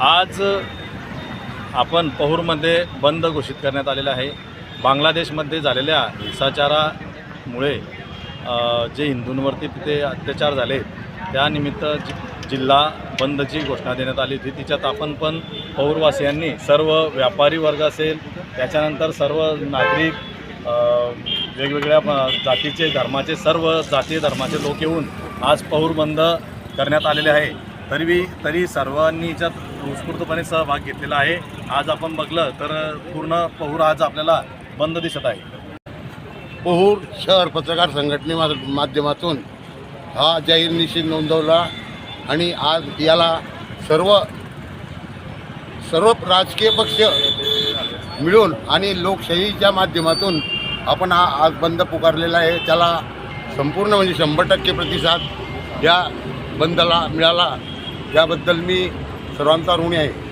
आज आपण पहूरमध्ये बंद घोषित करण्यात आलेलं आहे. बांगलादेशमध्ये झालेल्या हिंसाचारामुळे जे हिंदूंवरती तिथे अत्याचार झाले त्यानिमित्त जि जिल्हा बंदची घोषणा देण्यात आली होती. तिच्यात आपण पण पौरवासियांनी सर्व व्यापारी वर्ग असेल त्याच्यानंतर सर्व नागरिक वेगवेगळ्या जातीचे धर्माचे सर्व जातीय धर्माचे लोक येऊन आज पौर बंद करण्यात आलेले आहे. तरी तरी सर्वांनी याच्यात उत्स्फूर्तपणे सहभाग घेतलेला आहे. आज आपण बघलं तर पूर्ण पहूर आज आपल्याला बंद दिसत आहे. पहूर शहर पत्रकार संघटने माध्यमातून हा जाहीर निषेध नोंदवला आणि आज याला सर्व सर्व राजकीय पक्ष मिळून आणि लोकशाहीच्या माध्यमातून आपण हा आज बंद पुकारलेला आहे. त्याला संपूर्ण म्हणजे शंभर टक्के प्रतिसाद या बंदला मिळाला. याबद्दल मी सर्वांचा ऋणी आहे.